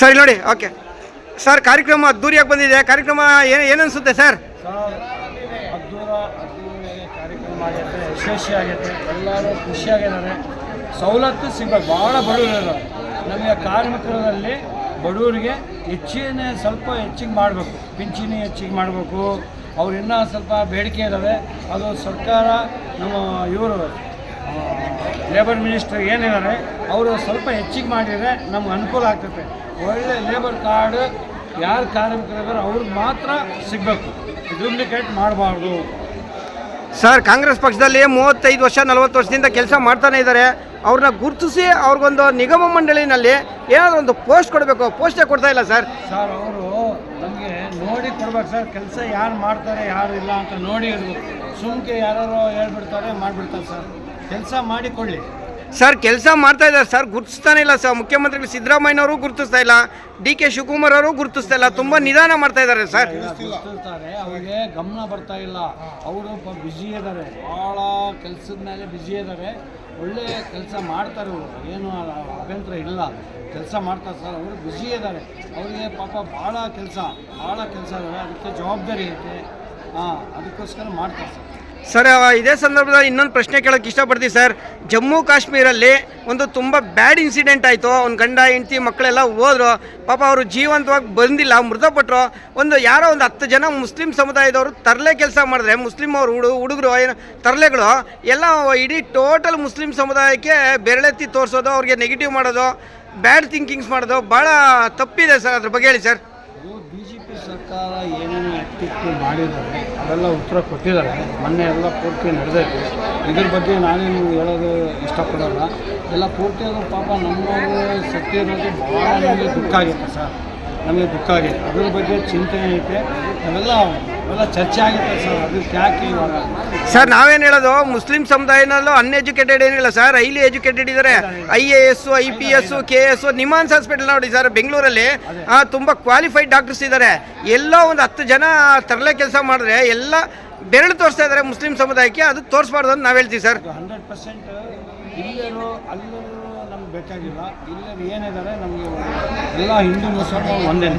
Sir ನೋಡಿ, okay. Sir, ಕಾರ್ಯಕ್ರಮ ಅದ್ದೂರಿಯಾಗಿ ಬಂದಿದೆ. ಕಾರ್ಯಕ್ರಮ ಏನು ಸರ್ ಸರ್? ಅದ್ದೂರ ಕಾರ್ಯಕ್ರಮ ಯಶಸ್ವಿ ಎಲ್ಲರೂ ಖುಷಿಯಾಗಿದ್ದಾರೆ ಸವಲತ್ತು ಸಿಗಬೇಕು. ಭಾಳ ಬಡವರು ನಮಗೆ ಕಾರ್ಮಿಕರಲ್ಲಿ ಬಡವರಿಗೆ ಹೆಚ್ಚಿನ ಸ್ವಲ್ಪ ಹೆಚ್ಚಿಗೆ ಮಾಡಬೇಕು. ಪಿಂಚಣಿ ಹೆಚ್ಚಿಗೆ ಮಾಡಬೇಕು. ಅವ್ರು ಇನ್ನೂ ಸ್ವಲ್ಪ ಬೇಡಿಕೆ ಇದ್ದಾವೆ ಅದು ಸರ್ಕಾರ ನಮ್ಮ ಇವರು ಲೇಬರ್ ಮಿನಿಸ್ಟರ್ ಏನಿದ್ದಾರೆ ಅವರು ಸ್ವಲ್ಪ ಹೆಚ್ಚಿಗೆ ಮಾಡಿದರೆ ನಮ್ಗೆ ಅನುಕೂಲ ಆಗ್ತದೆ ಒಳ್ಳೆ ಲೇಬರ್ ಕಾರ್ಡ್ ಯಾರು ಕಾರ್ಮಿಕರಿದ್ದಾರೆ ಅವ್ರಿಗೆ ಮಾತ್ರ ಸಿಗಬೇಕು. ಡೂಪ್ಲಿಕೇಟ್ ಮಾಡಬಾರ್ದು. ಸರ್ ಕಾಂಗ್ರೆಸ್ ಪಕ್ಷದಲ್ಲಿ ಮೂವತ್ತೈದು ವರ್ಷ ನಲವತ್ತು ವರ್ಷದಿಂದ ಕೆಲಸ ಮಾಡ್ತಾನೆ ಇದ್ದಾರೆ. ಅವ್ರನ್ನ ಗುರುತಿಸಿ ಅವ್ರಿಗೊಂದು ನಿಗಮ ಮಂಡಳಿನಲ್ಲಿ ಏನಾದರೂ ಒಂದು ಪೋಸ್ಟ್ ಕೊಡಬೇಕು. ಪೋಸ್ಟೇ ಕೊಡ್ತಾ ಇಲ್ಲ ಸರ್. ಸರ್ ಅವರು ನಮಗೆ ನೋಡಿ ಕೊಡ್ಬೇಕು ಸರ್. ಕೆಲಸ ಯಾರು ಮಾಡ್ತಾರೆ ಯಾರು ಇಲ್ಲ ಅಂತ ನೋಡಿ ಇರ್ಬೇಕು. ಸುಮ್ಕೆ ಯಾರು ಹೇಳ್ಬಿಡ್ತಾರೆ ಮಾಡಿಬಿಡ್ತಾರೆ ಸರ್. ಕೆಲಸ ಮಾಡಿಕೊಳ್ಳಿ. ಸರ್ ಕೆಲಸ ಮಾಡ್ತಾ ಇದ್ದಾರೆ. ಸರ್ ಗುರುತಿಸ್ತಾನೆ ಇಲ್ಲ ಸರ್. ಮುಖ್ಯಮಂತ್ರಿಗಳು ಸಿದ್ದರಾಮಯ್ಯನವರು ಗುರುತಿಸ್ತಾ ಇಲ್ಲ. ಡಿ ಕೆ ಶಿವಕುಮಾರ್ ಅವರು ಗುರುತಿಸ್ತಾ ಇಲ್ಲ. ತುಂಬ ನಿಧಾನ ಮಾಡ್ತಾ ಇದ್ದಾರೆ ಸರ್. ಅವರಿಗೆ ಅವ್ರಿಗೆ ಗಮನ ಬರ್ತಾ ಇಲ್ಲ. ಅವರು ಬ್ಯುಸಿ ಇದ್ದಾರೆ. ಭಾಳ ಕೆಲಸದ ಮೇಲೆ ಬ್ಯುಸಿ ಇದ್ದಾರೆ. ಒಳ್ಳೆ ಕೆಲಸ ಮಾಡ್ತಾರೆ ಅವರು. ಏನು ಅಭ್ಯಂತರ ಇಲ್ಲ. ಕೆಲಸ ಮಾಡ್ತಾರೆ ಸರ್. ಅವರು ಬ್ಯುಸಿ ಇದ್ದಾರೆ. ಅವರಿಗೆ ಪಾಪ ಭಾಳ ಕೆಲಸ. ಭಾಳ ಕೆಲಸ ಇದ್ದಾರೆ. ಅದಕ್ಕೆ ಜವಾಬ್ದಾರಿ ಐತೆ. ಹಾಂ ಅದಕ್ಕೋಸ್ಕರ ಮಾಡ್ತಾರೆ ಸರ್. ಸರ್ ಇದೇ ಸಂದರ್ಭದಲ್ಲಿ ಇನ್ನೊಂದು ಪ್ರಶ್ನೆ ಕೇಳೋಕ್ಕೆ ಇಷ್ಟಪಡ್ತೀವಿ ಸರ್. ಜಮ್ಮು ಕಾಶ್ಮೀರಲ್ಲಿ ಒಂದು ತುಂಬ ಬ್ಯಾಡ್ ಇನ್ಸಿಡೆಂಟ್ ಆಯಿತು. ಅವ್ನ ಗಂಡ, ಹೆಂಡತಿ, ಮಕ್ಕಳೆಲ್ಲ ಹೋದ್ರು. ಪಾಪ ಅವರು ಜೀವಂತವಾಗಿ ಬಂದಿಲ್ಲ ಮೃತಪಟ್ಟರು ಒಂದು ಯಾರೋ ಒಂದು ಹತ್ತು ಜನ ಮುಸ್ಲಿಂ ಸಮುದಾಯದವರು ತರಲೆ ಕೆಲಸ ಮಾಡಿದ್ರೆ, ಮುಸ್ಲಿಂ ಅವರು ಹುಡು, ಹುಡುಗರು, ಏನು, ತರಲೆಗಳು, ಎಲ್ಲ ಇಡೀ ಟೋಟಲ್ ಮುಸ್ಲಿಂ ಸಮುದಾಯಕ್ಕೆ ಬೆರಳೆತ್ತಿ ತೋರಿಸೋದು, ಅವ್ರಿಗೆ ನೆಗೆಟಿವ್ ಮಾಡೋದು ಬ್ಯಾಡ್ ಥಿಂಕಿಂಗ್ಸ್ ಮಾಡೋದು, ಭಾಳ ತಪ್ಪಿದೆ ಸರ್ ಅದ್ರ ಬಗ್ಗೆ ಹೇಳಿ ಸರ್. ಸರ್ಕಾರ ಏನೇನು ಎತ್ತಿತ್ತು ಮಾಡಿದ್ದಾರೆ, ಅದೆಲ್ಲ ಉತ್ತರ ಕೊಟ್ಟಿದ್ದಾರೆ. ಮೊನ್ನೆ ಎಲ್ಲ ಪೂರ್ತಿ ನಡೆದೈತೆ. ಇದ್ರ ಬಗ್ಗೆ ನಾನೇನು ಹೇಳೋದು ಇಷ್ಟಪಡೋಲ್ಲ. ಎಲ್ಲ ಪೂರ್ತಿ ಅದು ಪಾಪ ನಮ್ಮವರು ಸತ್ಯ ಇರೋದು ಭಾಳ ನಮಗೆ ದುಃಖ ಆಗಿತ್ತು ಸರ್. ನಮಗೆ ದುಃಖ ಆಗೈತೆ. ಅದ್ರ ಬಗ್ಗೆ ಚಿಂತನೆ ಐತೆ. ಅವೆಲ್ಲ ಚರ್ಚೆ ಸರ್ ಅದಕ್ಕೆ ಯಾಕೆ ಇವಾಗ ಸರ್ ನಾವೇನು ಹೇಳೋದು? ಮುಸ್ಲಿಂ ಸಮುದಾಯನಲ್ಲೂ ಅನ್ಎಜುಕೇಟೆಡ್ ಏನಿಲ್ಲ ಸರ್. ಹೈಲಿ ಎಜುಕೇಟೆಡ್ ಇದ್ದಾರೆ I A S I P S K S NIMHANS hospital ನೋಡಿ ಸರ್ ಬೆಂಗಳೂರಲ್ಲಿ. ತುಂಬಾ ಕ್ವಾಲಿಫೈಡ್ ಡಾಕ್ಟರ್ಸ್ ಇದ್ದಾರೆ ಎಲ್ಲೋ ಒಂದು ಹತ್ತು ಜನ ತರಲೆ ಕೆಲಸ ಮಾಡಿದ್ರೆ ಎಲ್ಲ ಬೆರಳು ತೋರಿಸ್ತಾ ಇದ್ದಾರೆ ಮುಸ್ಲಿಂ ಸಮುದಾಯಕ್ಕೆ. ಅದು ತೋರಿಸ್ಬಾರ್ದು ಅಂತ ನಾವು ಹೇಳ್ತೀವಿ ಸರ್. ಹಂಡ್ರೆಡ್ ಪರ್ಸೆಂಟ್ ಇಲ್ಲರು ಅಲ್ಲರೂ ನಮ್ಗೆ ಬೇಕಾಗಿಲ್ಲ. ಇಲ್ಲ ಏನಿದ್ದಾರೆ ನಮಗೆ ಎಲ್ಲ ಹಿಂದೂ ಮುಸ್ಲಿಮ್ ಒಂದೇ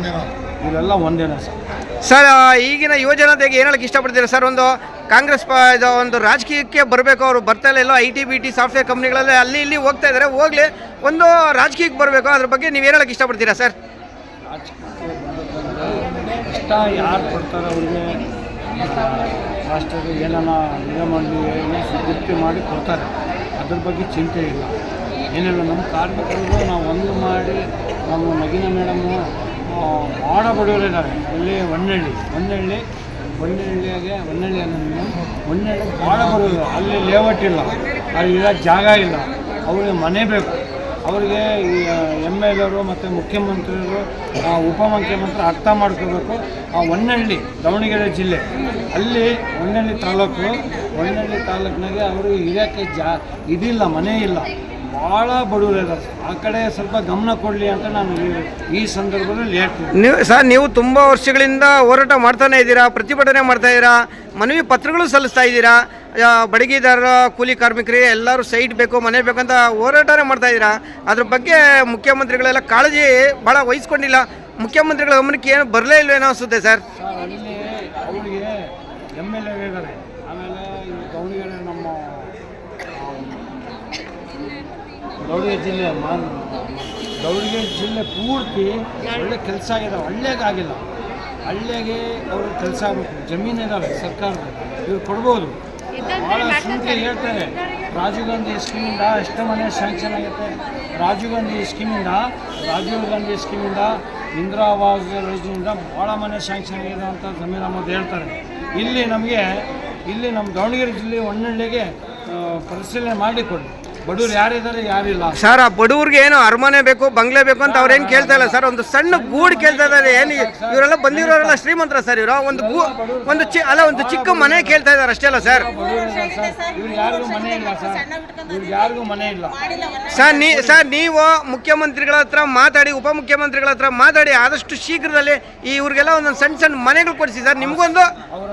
ಇವರೆಲ್ಲ ಒಂದೇನೆ ಸರ್. ಸರ್ ಈಗಿನ ಯುವಜನತೆಗೆ ಏನು ಇಷ್ಟಪಡ್ತೀರಾ ಸರ್? ಒಂದು ಕಾಂಗ್ರೆಸ್ ಪ ಒಂದು ರಾಜಕೀಯಕ್ಕೆ ಬರಬೇಕು, ಅವರು ಬರ್ತಾ ಇಲ್ಲ, ಎಲ್ಲೋ I T B T software ಕಂಪ್ನಿಗಳಲ್ಲಿ ಅಲ್ಲಿ ಇಲ್ಲಿ ಹೋಗ್ತಾ ಇದ್ದಾರೆ ಹೋಗ್ಲಿ, ಒಂದು ರಾಜಕೀಯಕ್ಕೆ ಬರಬೇಕು, ಅದ್ರ ಬಗ್ಗೆ ನೀವು ಏನು ಹೇಳಕ್ಕೆ ಇಷ್ಟಪಡ್ತೀರಾ ಸರ್? ಇಷ್ಟ ಯಾರು ಕೊಡ್ತಾರೆ ಅವ್ರಿಗೆ ರಾಷ್ಟ್ರದ ಮಾಡಿ ಕೊಡ್ತಾರೆ. ಅದ್ರ ಬಗ್ಗೆ ಚಿಂತೆ ಇಲ್ಲ. ಏನಿಲ್ಲ, ನಮ್ಮ ಕಾರ್ಮಿಕರಿಗೂ ನಾವು ಒಂದು ಮಾಡಿ, ನಮ್ಮ ನಗಿನ ಮೇಡಮು ಭಾಳ ಬಡವರಿದ್ದಾರೆ ಇಲ್ಲಿ ಹೊನ್ನಳ್ಳಿ. ಹೊನ್ನಳ್ಳಿ, ಹೊನ್ನಳ್ಳಿಯಾಗೆ ಹೊನ್ನಳ್ಳಿ ಅನ್ನೋದು ಹೊನ್ನಳ್ಳಿ ಭಾಳ ಬಡವರು ಅಲ್ಲಿ ಲೇಔಟ್ ಇಲ್ಲ. ಅಲ್ಲಿ ಇರೋ ಜಾಗ ಇಲ್ಲ. ಅವ್ರಿಗೆ ಮನೆ ಬೇಕು. ಅವರಿಗೆ ಎಂ ಎಲ್ ಎರು ಮತ್ತು ಮುಖ್ಯಮಂತ್ರಿಯವರು ಉಪಮುಖ್ಯಮಂತ್ರಿ ಅರ್ಥ ಮಾಡ್ಕೋಬೇಕು. ಆ ಹೊನ್ನಳ್ಳಿ, ದಾವಣಗೆರೆ ಜಿಲ್ಲೆ. ಅಲ್ಲಿ ಹೊನ್ನಳ್ಳಿ ತಾಲೂಕು, ಹೊನ್ನಳ್ಳಿ ತಾಲೂಕಿನಾಗೆ ಅವರು ಇರೋಕ್ಕೆ ಜಾ, ಇದಿಲ್ಲ, ಮನೆ ಇಲ್ಲ. ಭಾಳ ಬಡವರು ಇದ್ದಾರೆ ಆ ಕಡೆ ಸ್ವಲ್ಪ ಗಮನ ಕೊಡಲಿ ಅಂತ ನಾನು ಈ- ಸಂದರ್ಭದಲ್ಲಿ ಹೇಳ್ತೀನಿ. ನೀವು ಸರ್ ನೀವು ತುಂಬ ವರ್ಷಗಳಿಂದ ಹೋರಾಟ ಮಾಡ್ತಾನೆ ಇದ್ದೀರಾ ಪ್ರತಿಭಟನೆ ಮಾಡ್ತಾ ಇದ್ದೀರಾ ಮನವಿ ಪತ್ರಗಳು ಸಲ್ಲಿಸ್ತಾ ಇದ್ದೀರಾ ಬಡಗಿದಾರ ಬಡಗಿದಾರರ ಕೂಲಿ ಕಾರ್ಮಿಕರಿಗೆ ಎಲ್ಲರೂ ಸೈಟ್ ಬೇಕು ಮನೆ ಬೇಕು ಅಂತ ಹೋರಾಟನೇ ಮಾಡ್ತಾ ಇದ್ದೀರಾ? ಅದ್ರ ಬಗ್ಗೆ ಮುಖ್ಯಮಂತ್ರಿಗಳೆಲ್ಲ ಕಾಳಜಿ ಭಾಳ ವಹಿಸ್ಕೊಂಡಿಲ್ಲ. ಮುಖ್ಯಮಂತ್ರಿಗಳ ಗಮನಕ್ಕೆ ಏನು ಬರಲೇ ಇಲ್ವೇನೋ ಅನಿಸುತ್ತೆ ಸರ್ ಸರ್ ಅಲ್ಲಿ ಅವರಿಗೆ ಎಂ ಎಲ್ ಎ ಇದ್ದಾರೆ ಆಮೇಲೆ ಈ ದಾವಣಗೆರೆ ನಮ್ಮ ಆ, ದಾವಣಗೆರೆ ಜಿಲ್ಲೆ ಮಾನ್ ದಾವಣಗೆರೆ ಜಿಲ್ಲೆ ಪೂರ್ತಿ ಒಳ್ಳೆ ಕೆಲಸ ಆಗಿದೆ ಹಳ್ಳಿಯಾಗಿಲ್ಲ ಹಳ್ಳಿಯಾಗೆ ಅವರು ಕೆಲಸ ಆಗಬೇಕು. ಜಮೀನು ಇದ್ದಾವೆ ಸರ್ಕಾರದ ಇವ್ರು ಕೊಡ್ಬೋದು. ಭಾಳ ಸುಮ್ಮನೆ ಹೇಳ್ತಾರೆ. ರಾಜೀವ್ ಗಾಂಧಿ ಸ್ಕೀಮಿಂದ ಎಷ್ಟು ಮನೆ ಸ್ಯಾಂಕ್ಷನ್ ಆಗುತ್ತೆ. ರಾಜೀವ್ ಗಾಂಧಿ ಸ್ಕೀಮಿಂದ ರಾಜೀವ್ ಗಾಂಧಿ ಸ್ಕೀಮಿಂದ ಇಂದಿರಾ ಆವಾಸ್ ಯೋಜನೆಯಿಂದ ಭಾಳ ಮನೆ ಸ್ಯಾಂಕ್ಷನ್ ಆಗಿದೆ ಅಂತ ಜಮೀರ್ ಅಹಮದ್ ಹೇಳ್ತಾರೆ. ಇಲ್ಲಿ ನಮಗೆ ಇಲ್ಲಿ ನಮ್ಮ ದಾವಣಗೆರೆ ಜಿಲ್ಲೆ ಒಣ್ಣಳ್ಳಿಗೆ ಪರಿಶೀಲನೆ ಮಾಡಿ ಕೊಡಿ ಬಡವ್ರು ಯಾರಿದ್ದಾರೆ ಯಾರಿಲ್ಲ? ಸರ್ ಆ ಬಡವ್ರಿಗೆ ಏನು ಅರಮನೆ ಬೇಕು ಬಂಗ್ಲೆ ಬೇಕು ಅಂತ ಅವ್ರೇನು ಕೇಳ್ತಾ ಇಲ್ಲ ಸರ್. ಒಂದು ಸಣ್ಣ ಗೂಡು ಕೇಳ್ತಾ ಇದ್ದಾರೆ. ಏನು ಇವರೆಲ್ಲ ಬಂದಿರೋರೆಲ್ಲ ಶ್ರೀಮಂತರ ಸರ್ ಇವರು. ಒಂದು ಗೂ ಒಂದು ಚಿ ಅಲ್ಲ ಒಂದು ಚಿಕ್ಕ ಮನೆ ಕೇಳ್ತಾ ಇದ್ದಾರೆ ಅಷ್ಟೇ ಅಲ್ಲ ಸರ್. ಸರ್ ಯಾರಿಗೂ ಮನೆ ಇಲ್ಲ ಸರ್. ಇವ್ರಿಗೆ ಯಾರಿಗೂ ಮನೆ ಇಲ್ಲ. ಸರ್ ನೀ ಸರ್ ನೀವು ಮುಖ್ಯಮಂತ್ರಿಗಳ ಹತ್ರ ಮಾತಾಡಿ ಉಪಮುಖ್ಯಮಂತ್ರಿಗಳ ಹತ್ರ ಮಾತಾಡಿ ಆದಷ್ಟು ಶೀಘ್ರದಲ್ಲಿ ಈ ಇವ್ರಿಗೆಲ್ಲ ಒಂದೊಂದು ಸಣ್ಣ ಸಣ್ಣ ಮನೆಗಳು ಕೊಡಿಸಿ ಸರ್. ನಿಮಗೊಂದು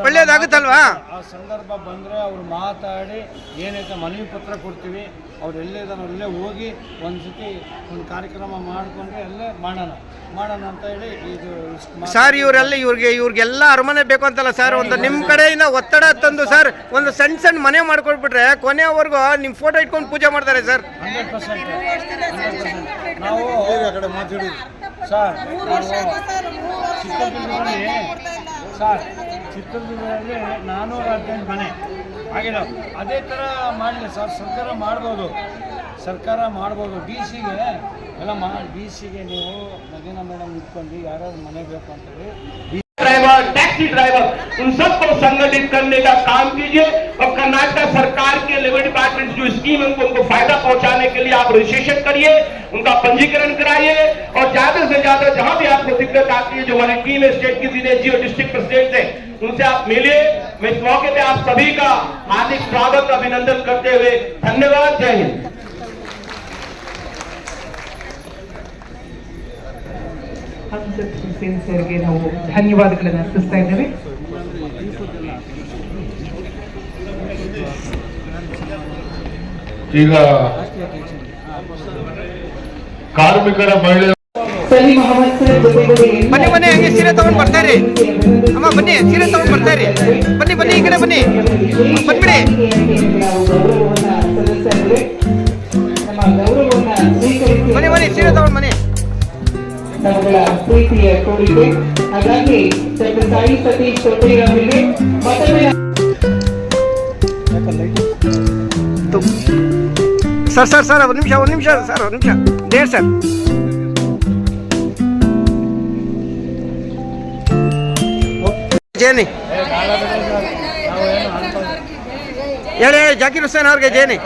ಒಳ್ಳೇದಾಗುತ್ತಲ್ವಾ? ಆ ಸಂದರ್ಭ ಬಂದರೆ ಅವ್ರು ಮಾತಾಡಿ ಏನೈತೆ ಮನವಿ ಪತ್ರ ಕೊಡ್ತೀವಿ. ಅವ್ರು ಎಲ್ಲೇ ಇದಾರೆ ಅಲ್ಲೇ ಹೋಗಿ ಒಂದು ಸತಿ ಒಂದು ಕಾರ್ಯಕ್ರಮ ಮಾಡಿಕೊಂಡ್ರೆ ಅಲ್ಲೇ ಮಾಡೋಣ. ಮಾಡೋಣ ಅಂತ ಹೇಳಿ ಇದು ಸರ್ ಇವರೆಲ್ಲ ಇವ್ರಿಗೆ ಇವ್ರಿಗೆಲ್ಲ ಅರಮನೆ ಬೇಕು ಅಂತಲ್ಲ ಸರ್ ಒಂದು ನಿಮ್ಮ ಕಡೆಯಿಂದ ಒತ್ತಡ ತಂದು ಸರ್ ಒಂದು ಸಣ್ಣ ಸಣ್ಣ ಮನೆ ಮಾಡ್ಕೊಟ್ಬಿಟ್ರೆ ಕೊನೆವರೆಗೂ ನಿಮ್ಮ ಫೋಟೋ ಇಟ್ಕೊಂಡು ಪೂಜೆ ಮಾಡ್ತಾರೆ ಸರ್ ಹಂಡ್ರೆಡ್ ಪರ್ಸೆಂಟ್ ನಾವು ಸರ್ ನಾವು ಸರ್ ಚಿತ್ರದುರ್ಗದಲ್ಲಿ ನಾನ್ನೂರ ಹದಿನೆಂಟು ಮನೆ ಆಗಿಲ್ಲ ಅದೇ ಥರ ಮಾಡಲಿ ಸರ್ ಸರ್ಕಾರ ಮಾಡ್ಬೋದು ಸರ್ಕಾರ ಮಾಡ್ಬೋದು ಡಿ ಸಿಗೆ ಎಲ್ಲ ಮಾ ಡಿ ಸಿಗೆ ನೀವು ನಗೀನ ಮೇಡಮ್ ಇಟ್ಕೊಂಡು ಯಾರ್ಯಾರು ಮನೆ ಬೇಕು ಅಂತೇಳಿ ड्राइवर टैक्सी ड्राइवर उन सबको संगठित करने का काम कीजिए और कर्नाटक सरकार के लेबर डिपार्टमेंट जो स्कीम है उनको उनको फायदा पहुंचाने के लिए आप रजिस्ट्रेशन करिए उनका पंजीकरण कराइए और ज्यादा से ज्यादा जहां भी आपको दिक्कत आती है जो हमारी टीम है स्टेट की सीनियर और डिस्ट्रिक्ट प्रेसिडेंट है उनसे आप मिलिए मैं इस मौके पे आप सभी का हार्दिक स्वागत अभिनंदन करते हुए धन्यवाद जय हिंद ಹಂಸತ್ ಹುಸೇನ್ ಸರ್ಗೆ ನಾವು ಧನ್ಯವಾದಗಳನ್ನು ಅರ್ಪಿಸ್ತಾ ಇದ್ದೇವೆ ಈಗ ಕಾರ್ಮಿಕರ ಮಹಿಳೆ ಬನ್ನಿ ಬನ್ನಿ ಹಂಗೆ ಸೀರೆ ತಗೊಂಡ್ ಬರ್ತಾ ಇರಿ ಅಮ್ಮ ಬನ್ನಿ ಸೀರೆ ತಗೊಂಡ್ ಬರ್ತಾ ಇರಿ ಬನ್ನಿ ಬನ್ನಿ ಈ ಕಡೆ ಬನ್ನಿ ಬಂದ್ಬಿಡಿ ನಾವು ಗೌರವವನ್ನ ಸಲ್ಲಿಸ್ತಾ ಇದ್ದೇವೆ ನಮ್ಮ ಗೌರವವನ್ನ ಸ್ವೀಕರಿಸಿ ಬನ್ನಿ ಬನ್ನಿ ಸೀರೆ ತಗೊಂಡ್ ಬನ್ನಿ ನಮ್ಮಗಳ ಪ್ರೀತಿಯ ಕೋರಿಕೆ ಹಾಗಾಗಿ ಡಾಕ್ಟರ್ ಸಾಯಿ ಸತೀಶ್ ತೊಟ್ಟೆ ಅವರಿಗೆ ಮತ್ತೊಮ್ಮೆ ಸರ್ ಸರ್ ಸರ್ ಒಂದು ನಿಮಿಷ ಒಂದು ನಿಮಿಷ ಸರ್ ಒಂದು ನಿಮಿಷ ದೇರ್ ಸರ್ ಜೇನಿ? ಹೇಳಿ ಹೇಳಿ ಜಾಕಿರ್ ಹುಸೇನ್ ಅವ್ರಿಗೆ ಜೇನಿ.